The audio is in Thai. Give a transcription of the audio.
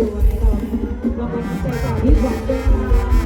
วยต่อเราไปเจอต่อที่หวังด้วยค่ะ